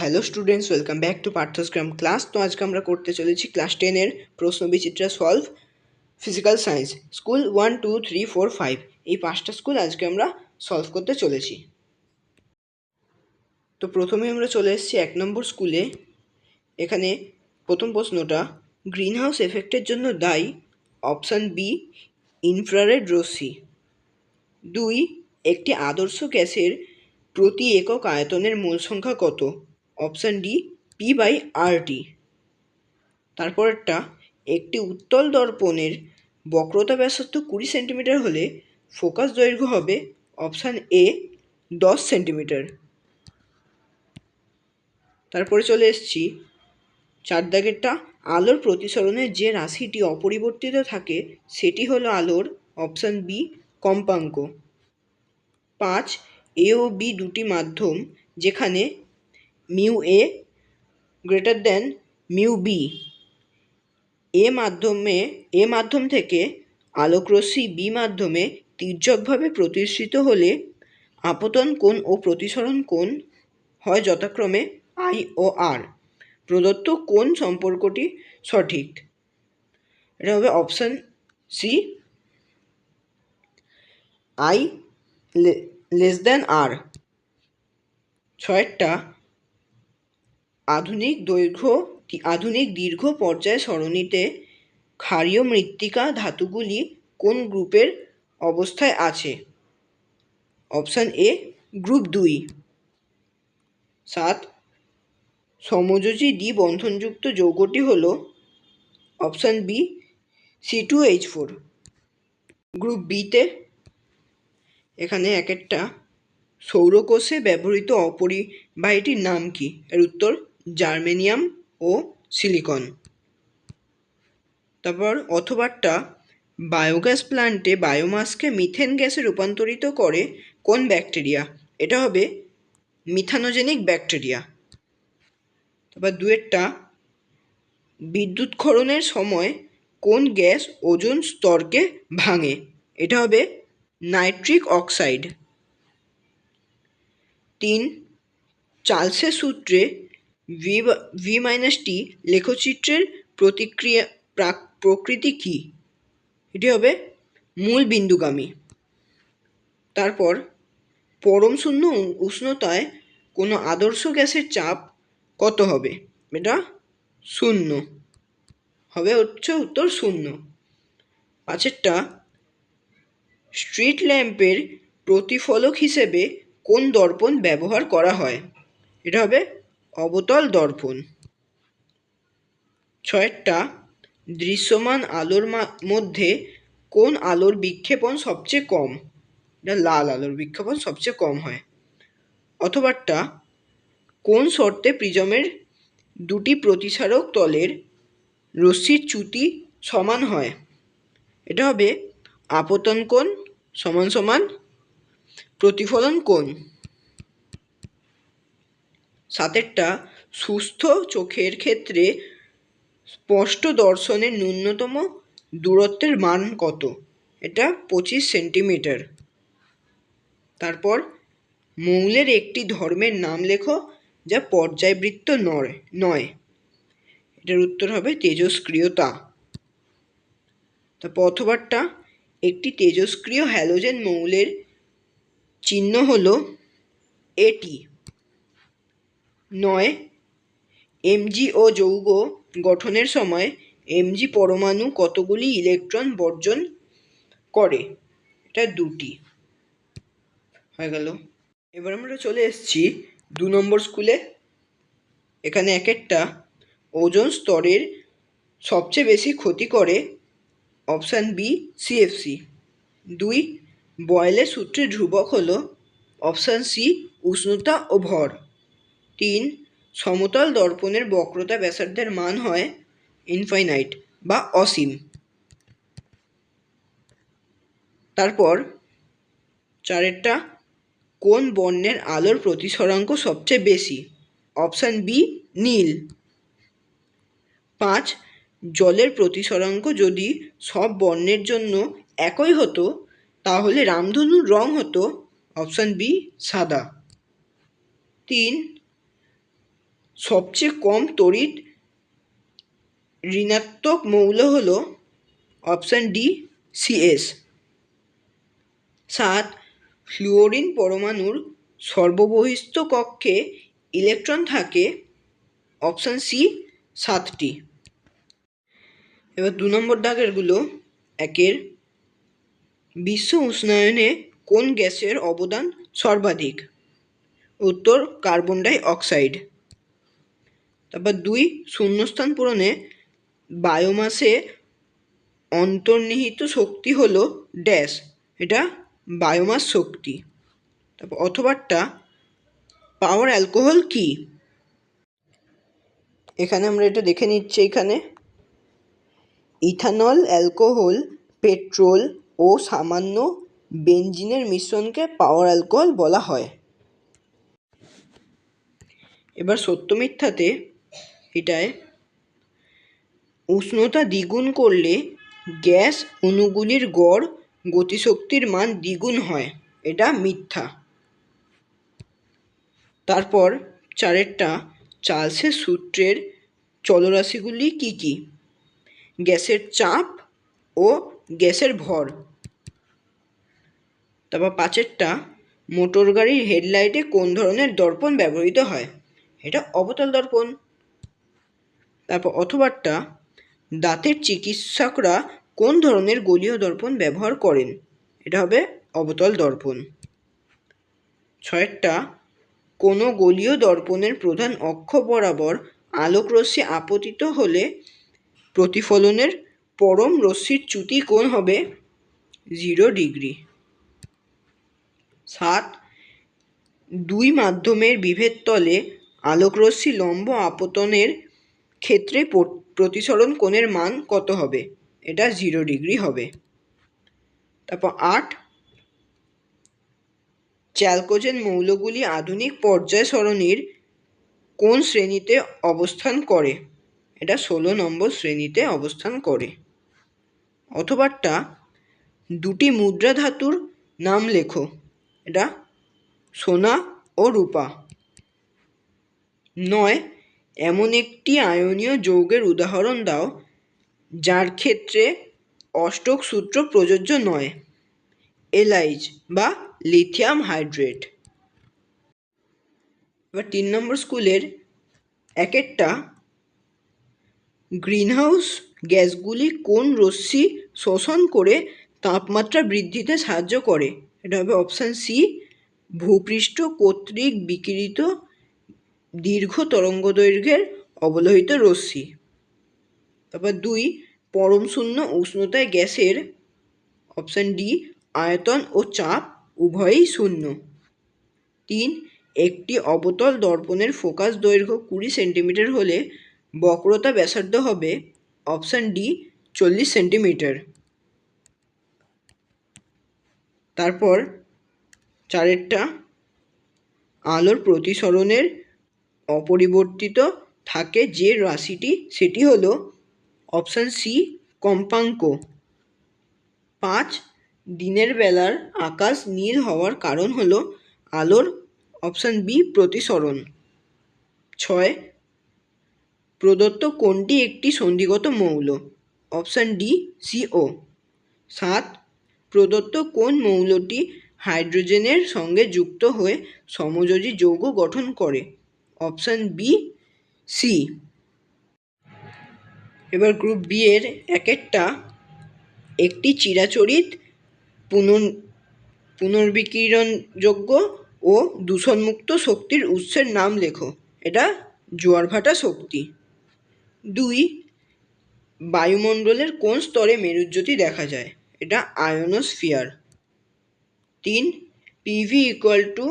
Hello students welcome back to Parthasgram class তো আজকে আমরা করতে চলেছি ক্লাস টেনের প্রশ্ন বিচিত্রা solve physical science school one two three four five এই পাঁচটা স্কুল আজকে আমরা সলভ করতে চলেছি। তো প্রথমে আমরা চলে এসেছি এক নম্বর স্কুলে এখানে প্রথম প্রশ্নটা গ্রিন হাউস এফেক্টের জন্য দায়ী অপশান বি ইনফ্রারেড রশ্মি। দুই, একটি আদর্শ গ্যাসের প্রতি একক আয়তনের মূল সংখ্যা কত? Option D P by R T তারপরেরটা, একটি উত্তল দর্পণের বক্রতা ব্যাসার্ধ কুড়ি সেন্টিমিটার হলে ফোকাস দৈর্ঘ্য হবে অপশান এ দশ সেন্টিমিটার। তারপরে চলে এসছি, চার দাগেরটা, আলোর প্রতিসরণের যে রাশিটি অপরিবর্তিত থাকে, সেটি হলো আলোর অপশান বি কম্পাঙ্ক। পাঁচ এ ও বি দুটি মাধ্যম যেখানে mu A greater than mu B A মাধ্যমে এ মাধ্যম থেকে আলোকরশ্মি বি মাধ্যমে তির্যকভাবে প্রতিষ্ঠিত হলে আপতন কোণ ও প্রতিসরণ কোণ হয় যথাক্রমে আই ও আর প্রদত্ত কোন সম্পর্কটি সঠিক। এটা হবে option C I less then R ছয়েরটা আধুনিক দৈর্ঘ্য আধুনিক দীর্ঘ পর্যায় সরণিতে ক্ষারীয় মৃত্তিকা ধাতুগুলি কোন গ্রুপের অবস্থায় আছে? অপশান এ, গ্রুপ দুই। সাত, সমযোজী দ্বি বন্ধনযুক্ত যৌগটি হল option B C two H four group বিতে এখানে এক একটা সৌরকোষে ব্যবহৃত অপরিবাহীটির নাম কি? এর উত্তর জার্মেনিয়াম ও সিলিকন। তারপর অথবাটা বায়োগ্যাস প্ল্যান্টে বায়োমাসকে মিথেন গ্যাসে রূপান্তরিত করে কোন ব্যাকটেরিয়া? এটা হবে মিথানোজেনিক ব্যাকটেরিয়া। তারপর দুয়েরটা বিদ্যুৎক্ষরণের সময় কোন গ্যাস ওজন স্তরকে ভাঙে? এটা হবে নাইট্রিক অক্সাইড। তিন, চার্লসের সূত্রে ভি ভি মাইনাস টি লেখচিত্রের প্রতিক্রিয়া, প্রাক, প্রকৃতি কী? এটি হবে মূল বিন্দুগামী। তারপর পরম শূন্য উষ্ণতায় কোনো আদর্শ গ্যাসের চাপ কত হবে? এটা শূন্য। হবে হচ্ছে উত্তর শূন্য। পাঁচেরটা, স্ট্রিট ল্যাম্পের প্রতিফলক হিসেবে কোন দর্পণ ব্যবহার করা হয়? এটা হবে অবতল দর্পণ। ছয়েরটা দৃশ্যমান আলোর মধ্যে কোন আলোর বিক্ষেপণ সবচেয়ে কম? এটা লাল আলোর বিক্ষেপণ সবচেয়ে কম হয়। অথবাটা কোন শর্তে প্রিজমের দুটি প্রতিসারক তলের রশ্মির চ্যুতি সমান হয়? এটা হবে আপতন কোণ সমান সমান প্রতিফলন কোণ। সাতেরটা সুস্থ চোখের ক্ষেত্রে স্পষ্ট দর্শনের ন্যূনতম দূরত্বের মান কত? এটা পঁচিশ সেন্টিমিটার। তারপর মৌলের একটি ধর্মের নাম লেখো যা পর্যায়বৃত্ত নয় নয়। এটার উত্তর হবে তেজস্ক্রিয়তা। তারপর অথবাটা একটি তেজস্ক্রিয় হ্যালোজেন মৌলের চিহ্ন হলো এটি। নয়। এমজি ও যৌগ গঠনের সময় এমজি পরমাণু কতগুলি ইলেকট্রন বর্জন করে? এটা দুটি। হয়ে গেল। এবার আমরা চলে এসেছি দু নম্বর স্কুলে। এখানে এক একটা ওজন স্তরের সবচেয়ে বেশি ক্ষতি করে অপশান বি, সিএফসি। দুই, বয়েলের সূত্রে ধ্রুবক হল অপশান সি, উষ্ণতা ও ভর। তিন সমতল দর্পণের বক্রতা ব্যাসার্ধের মান হয় ইনফাইনাইট বা অসীম। তারপর চারেরটা কোন বর্ণের আলোর প্রতিসরাঙ্ক সবচেয়ে বেশি? অপশান বি, নীল। পাঁচ, জলের প্রতিসরাঙ্ক যদি সব বর্ণের জন্য একই হতো, তাহলে রামধনুর রং হতো। অপশান বি, সাদা। তিন সবচেয়ে কম তড়িৎ ঋণাত্মক মৌল হল অপশান ডি সিএস সাত, ফ্লুওরিন পরমাণুর সর্ববহিস্থ কক্ষে ইলেকট্রন থাকে, অপশান সি, সাতটি। এবার দু নম্বর দাগেরগুলো একের। বিশ্ব উষ্ণায়নে কোন গ্যাসের অবদান সর্বাধিক? উত্তর, কার্বন ডাই অক্সাইড। তারপর দুই, শূন্যস্থান পূরণে বায়োমাসে অন্তর্নিহিত শক্তি হলো ড্যাশ, এটা বায়োমাস শক্তি। তারপর অথবাটা পাওয়ার অ্যালকোহল কি? এখানে আমরা এটা দেখে নিচ্ছি এখানে। ইথানল, অ্যালকোহল, পেট্রোল ও সামান্য বেঞ্জিনের মিশ্রণকে পাওয়ার অ্যালকোহল বলা হয়। এবার সত্য মিথ্যাতে এটায় উষ্ণতা দ্বিগুণ করলে গ্যাস অণুগুলির গড় গতিশক্তির মান দ্বিগুণ হয়। এটা মিথ্যা। তারপর চারেরটা চার্লসের সূত্রের চলরাশিগুলি কি কি? গ্যাসের চাপ ও গ্যাসের ভর। তারপর পাঁচেরটা মোটর গাড়ির হেডলাইটে কোন ধরনের দর্পণ ব্যবহৃত হয়? এটা অবতল দর্পণ। তারপর অথবাটা দাঁতের চিকিৎসকরা কোন ধরনের গলীয় দর্পণ ব্যবহার করেন? এটা হবে অবতল দর্পণ। ছয়েরটা, কোনো গলীয় দর্পণের প্রধান অক্ষ বরাবর আলোকরশ্মি আপতিত হলে প্রতিফলনের পরম রশ্মির চ্যুতি কোণ হবে? Zero degree. সাত, দুই মাধ্যমের বিভেদ তলে আলোকরশ্মি লম্ব আপতনের ক্ষেত্রে প্রতিসরণ কোণের মান কত হবে? এটা জিরো ডিগ্রি হবে। তারপর আট, চ্যালকোজেন মৌলগুলি আধুনিক পর্যায় সরণির কোন শ্রেণীতে অবস্থান করে? এটা ষোলো নম্বর শ্রেণীতে অবস্থান করে। অথবাটা দুটি মুদ্রা ধাতুর নাম লেখো। এটা সোনা ও রূপা। নয় এমন একটি আয়নীয় যৌগের উদাহরণ দাও, যার ক্ষেত্রে অষ্টক সূত্র প্রযোজ্য নয়, এলাইজ বা লিথিয়াম হাইড্রেট। এবার তিন নম্বর স্কুলের এক একটা গ্রিনহাউস গ্যাসগুলি কোন রশ্মি শোষণ করে তাপমাত্রা বৃদ্ধিতে সাহায্য করে? এটা হবে অপশান সি, ভূপৃষ্ঠ কর্তৃক বিকিরিত দীর্ঘ তরঙ্গদৈর্ঘ্যের অবলোহিত রশ্মি। তারপর দুই, পরম শূন্য উষ্ণতায় গ্যাসের অপশান ডি, আয়তন ও চাপ উভয়ই শূন্য। তিন, একটি অবতল দর্পণের ফোকাস দৈর্ঘ্য কুড়ি সেন্টিমিটার হলে বক্রতা ব্যাসার্ধ হবে অপশান ডি, চল্লিশ সেন্টিমিটার। তারপর চারেরটা, আলোর প্রতিসরণের অপরিবর্তিত থাকে যে রাশিটি, সেটি হল অপশান সি, কম্পাঙ্ক। পাঁচ, দিনের বেলার আকাশ নীল হওয়ার কারণ হল আলোর অপশান বি, প্রতিসরণ। ছয়, প্রদত্ত কোনটি একটি সন্ধিগত মৌল? অপশান ডি সিও সাত, প্রদত্ত কোন মৌলটি হাইড্রোজেনের সঙ্গে যুক্ত হয়ে সমযোজী যৌগ গঠন করে? Option B, C. এবার গ্রুপ বি এর এক একটা একটি চিরাচরিত পুনর, পুনর্বিকিরণযোগ্য ও দূষণমুক্ত শক্তির উৎসের নাম লেখো। এটা জোয়ারভাটা শক্তি। দুই, বায়ুমণ্ডলের কোন স্তরে মেরুজ্যোতি দেখা যায়? এটা আয়নোস্ফিয়ার। তিন PV equal to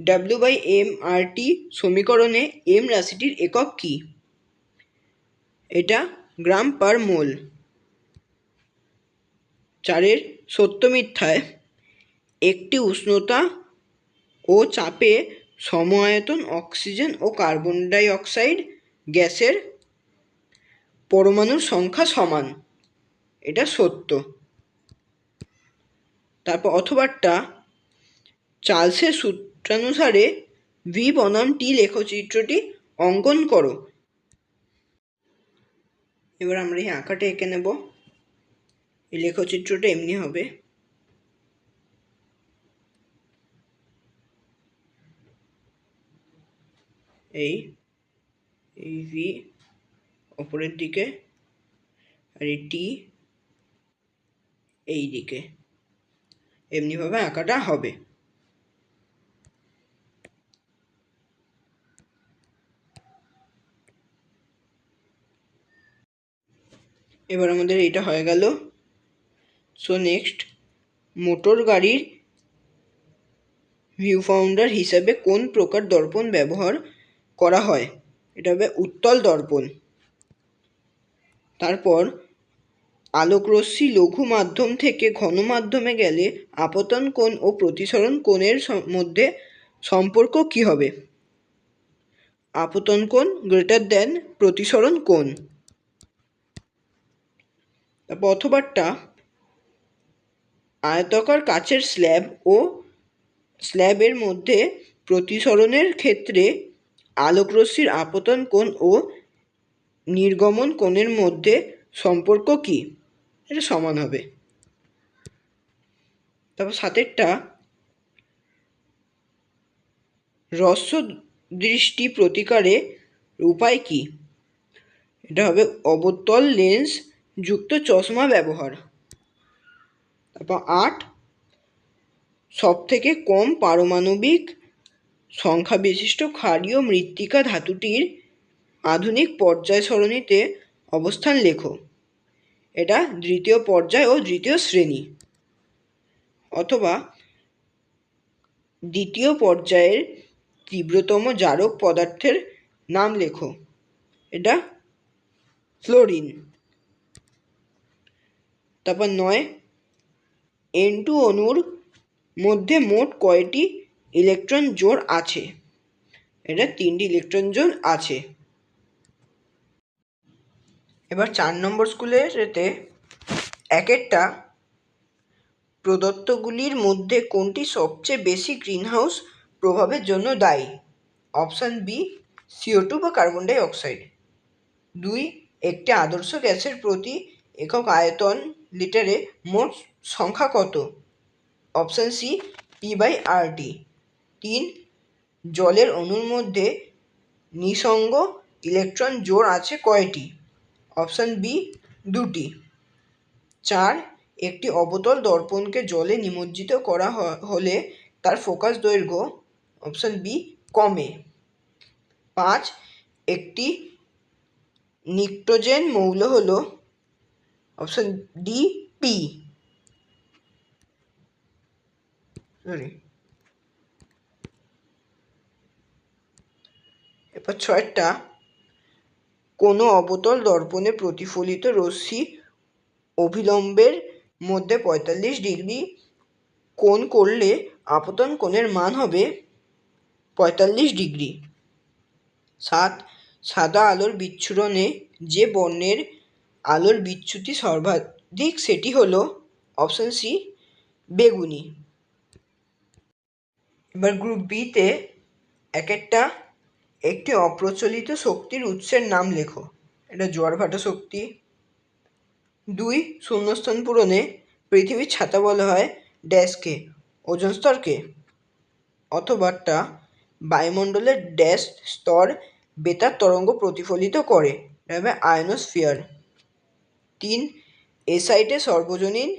W by M R T সমীকরণে এম রাশিটির একক কী? এটা গ্রাম পার মোল। চারের সত্য মিথ্যায় একটি উষ্ণতা ও চাপে সম আয়তন অক্সিজেন ও কার্বন ডাই অক্সাইড গ্যাসের পরমাণুর সংখ্যা সমান। এটা সত্য। তারপর অথবাটা চার্লসের সূত্রানুসারে ভি বনাম টি লেখচিত্রটি অঙ্কন করো। এবার আমরা এই আঁকাটা এঁকে নেব। এই লেখচিত্রটা এমনি হবে। এই এই ভি ওপরের দিকে। আর এই টি এই দিকে। এমনিভাবে আঁকাটা হবে। এবার আমাদের এটা হয়ে গেল। সো নেক্সট মোটর গাড়ির ভিউ ফাউন্ডার হিসাবে কোন প্রকার দর্পণ ব্যবহার করা হয়? এটা হবে উত্তল দর্পণ। তারপর, আলোকরশ্মি লঘু মাধ্যম থেকে ঘন মাধ্যমে গেলে আপতন কোণ ও প্রতিসরণ কোণের মধ্যে সম্পর্ক কী হবে? আপতন কোণ গ্রেটার দেন প্রতিসরণ কোণ। অথবাটা আয়তাকার কাচের স্ল্যাব ও স্ল্যাবের মধ্যে প্রতিসরণের ক্ষেত্রে আলোকরশ্মির আপতন কোণ ও নির্গমন কোণের মধ্যে সম্পর্ক কী? এটা সমান হবে। তারপর সাতেরটা রস্য দৃষ্টি প্রতিকারে উপায় কী? এটা হবে অবতল লেন্স যুক্ত চশমা ব্যবহার। তারপর আট সব থেকে কম পারমাণবিক সংখ্যা বিশিষ্ট ক্ষারীয় মৃত্তিকা ধাতুটির আধুনিক পর্যায় সরণিতে অবস্থান লেখো। এটা দ্বিতীয় পর্যায় ও দ্বিতীয় শ্রেণি। অথবা দ্বিতীয় পর্যায়ের তীব্রতম জারক পদার্থের নাম লেখো। এটা ফ্লোরিন। তারপর নয় এন টু অণুর মধ্যে মোট কয়টি ইলেকট্রন জোড় আছে? এটা তিনটি ইলেকট্রন জোড় আছে। এবার চার নম্বর স্কুলের এতে এক একটা প্রদত্তগুলির মধ্যে কোনটি সবচেয়ে বেশি গ্রিনহাউস প্রভাবের জন্য দায়ী? অপশান বি সিও টু বা কার্বন ডাই অক্সাইড। দুই, একটি আদর্শ গ্যাসের প্রতি একক আয়তন লিটারে মোট সংখ্যা কত? Option C P by R T তিন, জলের অণুর মধ্যে নিঃসঙ্গ ইলেকট্রন জোড় আছে কয়টি? অপশান বি, দুটি। চার, একটি অবতল দর্পণকে জলে নিমজ্জিত করা হলে তার ফোকাস দৈর্ঘ্য, অপশান বি, কমে। পাঁচ, একটি নিক্টোজেন মৌল হল অপশান ডি পি সরি এরপর ছয়টা। কোনো অবতল দর্পণে প্রতিফলিত রশ্মি অভিলম্বের মধ্যে পঁয়তাল্লিশ ডিগ্রি কোণ করলে আপতন কোণের মান হবে পঁয়তাল্লিশ ডিগ্রি। সাত, সাদা আলোর বিচ্ছুরণে যে বর্ণের আলোর বিচ্যুতি সর্বাধিক সেটি হলো অপশান সি, বেগুনি। এবার গ্রুপ বিতে এক একটা একটি অপ্রচলিত শক্তির উৎসের নাম লেখো। এটা জোয়ারভাটা শক্তি। দুই, শূন্যস্থান পূরণে পৃথিবীর ছাতা বলা হয় ড্যাশকে ওজন স্তরকে অথবাটা বায়ুমণ্ডলের ড্যাশ স্তর বেতার তরঙ্গ প্রতিফলিত করে, এটা হবে আয়নোস্ফিয়ার তিন এসাইটে সর্বজনীন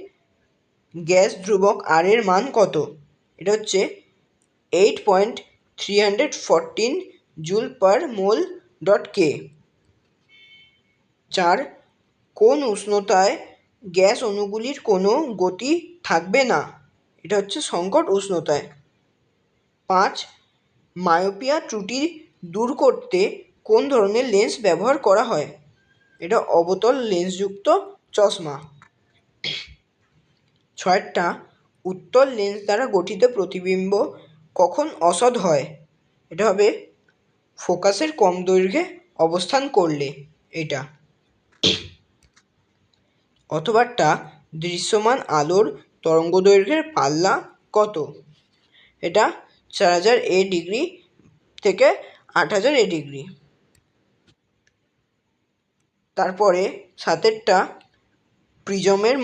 গ্যাস ধ্রুবক আর এর মান কত? এটা হচ্ছে eight point three hundred fourteen joule per mole dot K চার, কোন উষ্ণতায় গ্যাস অণুগুলির কোনো গতি থাকবে না? এটা হচ্ছে সংকট উষ্ণতায়। পাঁচ, মায়োপিয়া ত্রুটি দূর করতে কোন ধরনের লেন্স ব্যবহার করা হয়? এটা অবতল লেন্সযুক্ত চশমা। ছয়টা উত্তল লেন্স দ্বারা গঠিত প্রতিবিম্ব কখন অসৎ হয়? এটা হবে ফোকাসের কম দৈর্ঘ্যে অবস্থান করলে এটা। অথবাটা দৃশ্যমান আলোর তরঙ্গদৈর্ঘ্যের পাল্লা কত? এটা চার হাজার এ ডিগ্রি থেকে আট হাজার এ ডিগ্রি। তারপরে সাতেরটা প্রিজমের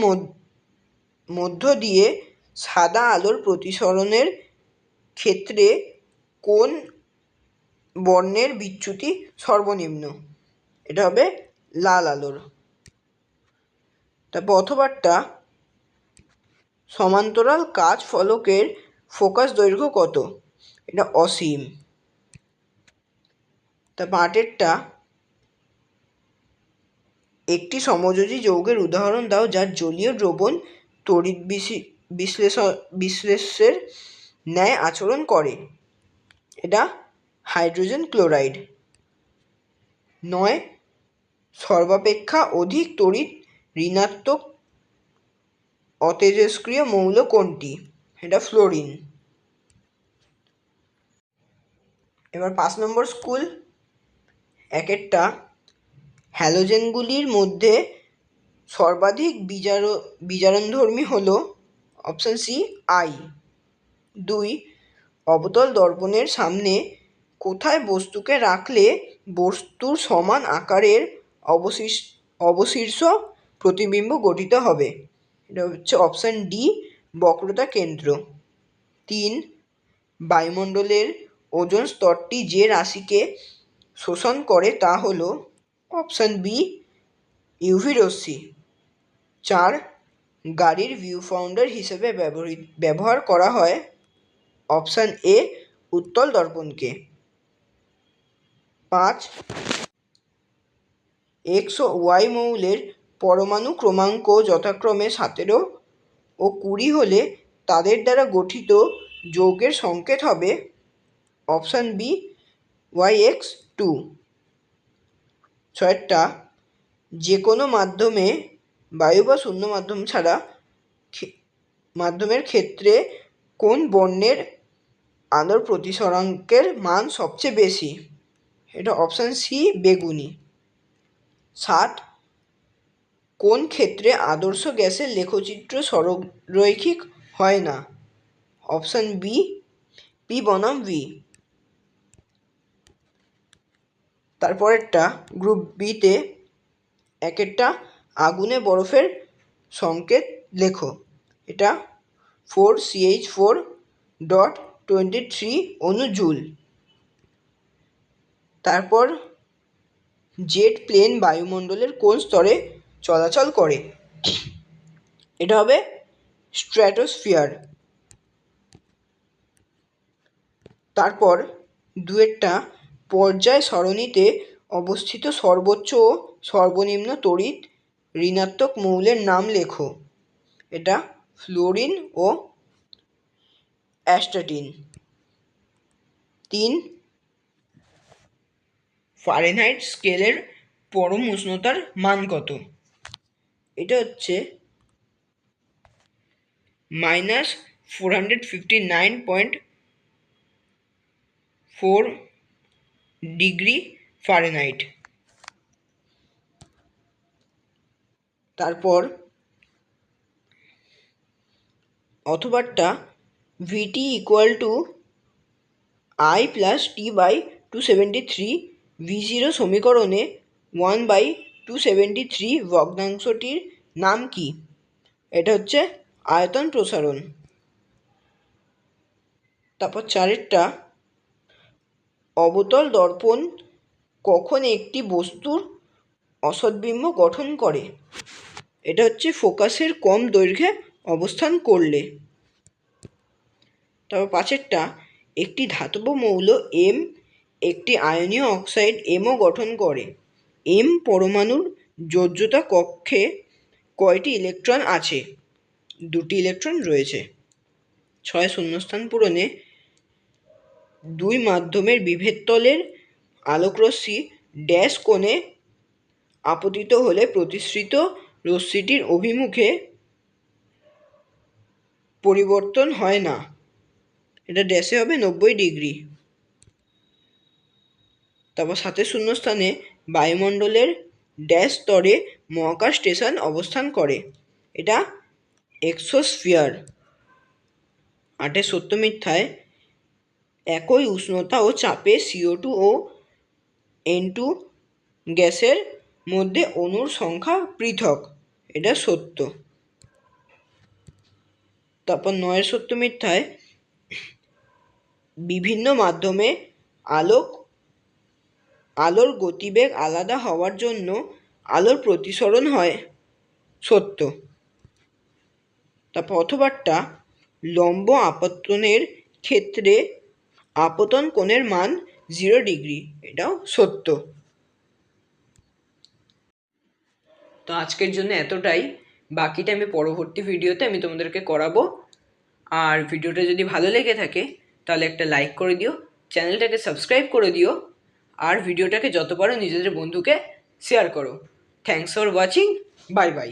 মধ্য দিয়ে সাদা আলোর প্রতিসরণের ক্ষেত্রে কোন বর্ণের বিচ্যুতি সর্বনিম্ন? এটা হবে লাল আলোর। তারপর অথবাটা সমান্তরাল কাজ ফলকের ফোকাস দৈর্ঘ্য কত? এটা অসীম। তারপর আটেরটা একটি সমযোজী যৌগের উদাহরণ দাও যার জলীয় দ্রবণ তড়িৎ বিশ্লেষণ বিশ্লেষের ন্যায় আচরণ করে। এটা হাইড্রোজেন ক্লোরাইড। নয়, সর্বাপেক্ষা অধিক তড়িৎ ঋণাত্মক অতেজস্ক্রিয় মৌল কোনটি? এটা ফ্লোরিন। এবার পাঁচ নম্বর স্কুল, একেরটা হ্যালোজেনগুলির মধ্যে সর্বাধিক বিজার বিজারণধর্মী হল অপশান সি, আই। দুই, অবতল দর্পণের সামনে কোথায় বস্তুকে রাখলে বস্তুর সমান আকারের অবশিষ, অবশীর্ষ প্রতিবিম্ব গঠিত হবে? এটা হচ্ছে অপশান ডি, বক্রতা কেন্দ্র। তিন, বায়ুমণ্ডলের ওজন স্তরটি যে রাশিকে শোষণ করে তা হলো অপশান বি ইউভি রশ্মি। চার, গাড়ির ভিউ ফাউন্ডার হিসেবে ব্যবহৃত, ব্যবহার করা হয়। অপশান এ, উত্তল দর্পণকে। পাঁচ, এক্স ওয়াই মৌলের পরমাণু ক্রমাঙ্ক যথাক্রমে সতেরো ও কুড়ি হলে তাদের দ্বারা গঠিত যৌগের সংকেত হবে। Option B, Y X two. ছয়টা যে কোনো মাধ্যমে বায়ু বা শূন্য মাধ্যম ছাড়া মাধ্যমের ক্ষেত্রে কোন বর্ণের আলোর প্রতিসরাঙ্কের মান সবচেয়ে বেশি? এটা অপশান সি বেগুনি। সাত কোন ক্ষেত্রে আদর্শ গ্যাসের লেখচিত্র সরলরৈখিক হয় না? অপশান বি পি বনাম ভি তারপরেরটা গ্রুপ বিতে একেরটা আগুনে বরফের সংকেত লেখো। এটা four CH four dot twenty three অনুজুল। তারপর জেট প্লেন বায়ুমণ্ডলের কোন স্তরে চলাচল করে? এটা হবে স্ট্র্যাটোস্ফিয়ার তারপর দুয়েরটা পর্যায় সরণিতে অবস্থিত সর্বোচ্চ ও সর্বনিম্ন তড়িৎ ঋণাত্মক মৌলের নাম লেখো। এটা ফ্লোরিন ও অ্যাস্টাটিন। তিন, ফারেনহাইট স্কেলের পরম উষ্ণতার মান কত? এটা হচ্ছে minus four hundred fifty nine point four degree Fahrenheit. তারপর অথবাটা VT equal to I plus T by two seventy three V zero সমীকরণে one by two seventy three ভগ্নাংশটির নাম কি? এটা হচ্ছে আয়তন প্রসারণ। তারপর চারেরটা অবতল দর্পণ কখন একটি বস্তুর অসৎবিম্ব গঠন করে? এটা হচ্ছে ফোকাসের কম দৈর্ঘ্যে অবস্থান করলে। তারপর পাঁচেরটা, একটি ধাতব মৌল এম একটি আয়নীয় অক্সাইড এমও গঠন করে। এম পরমাণুর যোজ্যতা কক্ষে কয়টি ইলেকট্রন আছে? দুটি ইলেকট্রন রয়েছে। ছয় শূন্যস্থান পূরণে দুই মাধ্যমের বিভেদতলের আলোকরশ্মি ড্যাশ কোণে আপতিত হলে প্রতিসৃত রশ্মিটির অভিমুখে পরিবর্তন হয় না। এটা ড্যাশে হবে নব্বই ডিগ্রি। তারপর সাতের শূন্যস্থানে বায়ুমণ্ডলের ড্যাশ স্তরে মহাকাশ স্টেশন অবস্থান করে। এটা এক্সোস্ফিয়ার। আটের সত্য মিথ্যায় একই উষ্ণতা ও চাপে সিও টু ও এন টু গ্যাসের মধ্যে অণুর সংখ্যা পৃথক। এটা সত্য। তারপর নয়ের সত্য মিথ্যায় বিভিন্ন মাধ্যমে আলোক, আলোর গতিবেগ আলাদা হওয়ার জন্য আলোর প্রতিসরণ হয়। সত্য। তারপর অথবাটা লম্ব আপত্তনের ক্ষেত্রে আপতন কোণের মান জিরো ডিগ্রি এটাও সত্য। তো আজকের জন্য এতটাই। বাকিটা আমি পরবর্তী ভিডিওতে আমি তোমাদেরকে করাবো। আর ভিডিওটা যদি ভালো লেগে থাকে, তাহলে একটা লাইক করে দিও, চ্যানেলটাকে সাবস্ক্রাইব করে দিও, আর ভিডিওটাকে যত পারো নিজেদের বন্ধুকে শেয়ার করো। Thanks for watching bye bye